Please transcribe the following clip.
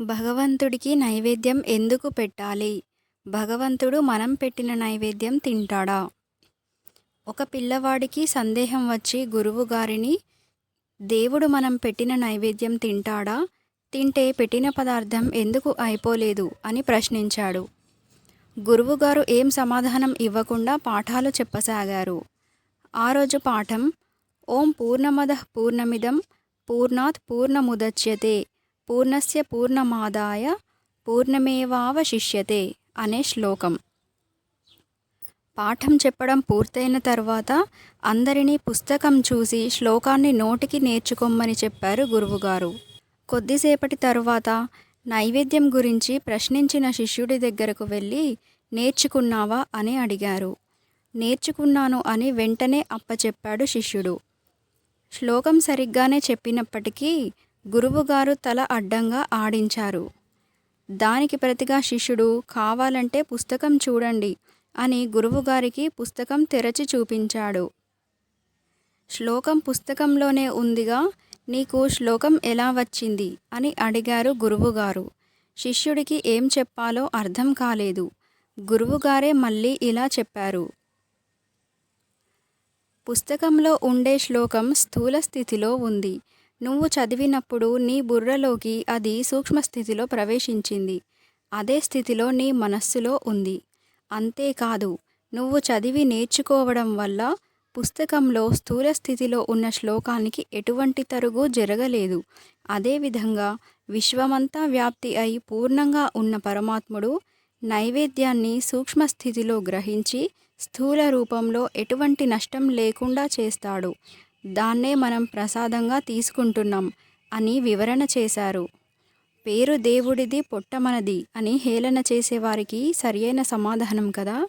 భగవంతుడికి నైవేద్యం ఎందుకు పెట్టాలి? భగవంతుడు మనం పెట్టిన నైవేద్యం తింటాడా? ఒక పిల్లవాడికి సందేహం వచ్చి గురువుగారిని దేవుడు మనం పెట్టిన నైవేద్యం తింటాడా? తింటే పెట్టిన పదార్థం ఎందుకు అయిపోలేదు? అని ప్రశ్నించాడు. గురువుగారు ఏం సమాధానం ఇవ్వకుండా పాఠాలు చెప్పసాగారు. ఆ రోజు పాఠం ఓం పూర్ణమద పూర్ణమిదం పూర్ణాత్ పూర్ణముదచ్యతే పూర్ణస్య పూర్ణమాదాయ పూర్ణమేవావశిష్యతే అనే శ్లోకం. పాఠం చెప్పడం పూర్తయిన తర్వాత అందరినీ పుస్తకం చూసి శ్లోకాన్ని నోటికి నేర్చుకోమని చెప్పారు గురువుగారు. కొద్దిసేపటి తరువాత నైవేద్యం గురించి ప్రశ్నించిన శిష్యుడి దగ్గరకు వెళ్ళి నేర్చుకున్నావా? అని అడిగారు. నేర్చుకున్నాను అని వెంటనే అప్పచెప్పాడు శిష్యుడు. శ్లోకం సరిగ్గానే చెప్పినప్పటికీ గురువుగారు తల అడ్డంగా ఆడించారు. దానికి ప్రతిగా శిష్యుడు కావాలంటే పుస్తకం చూడండి అని గురువుగారికి పుస్తకం తెరచి చూపించాడు. శ్లోకం పుస్తకంలోనే ఉందిగా నీకు శ్లోకం ఎలా వచ్చింది? అని అడిగారు గురువుగారు. శిష్యుడికి ఏం చెప్పాలో అర్థం కాలేదు. గురువుగారే మళ్ళీ ఇలా చెప్పారు. పుస్తకంలో ఉండే శ్లోకం స్థూల స్థితిలో ఉంది. నువ్వు చదివినప్పుడు నీ బుర్రలోకి అది సూక్ష్మ స్థితిలో ప్రవేశించింది. అదే స్థితిలో నీ మనస్సులో ఉంది. అంతేకాదు నువ్వు చదివి నేర్చుకోవడం వల్ల పుస్తకంలో స్థూల స్థితిలో ఉన్న శ్లోకానికి ఎటువంటి తరుగు జరగలేదు. అదేవిధంగా విశ్వమంతా వ్యాప్తి అయి పూర్ణంగా ఉన్న పరమాత్ముడు నైవేద్యాన్ని సూక్ష్మ స్థితిలో గ్రహించి స్థూల రూపంలో ఎటువంటి నష్టం లేకుండా చేస్తాడు. దాన్నే మనం ప్రసాదంగా తీసుకుంటున్నాం అని వివరణ చేశారు. పేరు దేవుడిది పొట్ట మనది అని హేళన చేసేవారికి సరియైన సమాధానం కదా?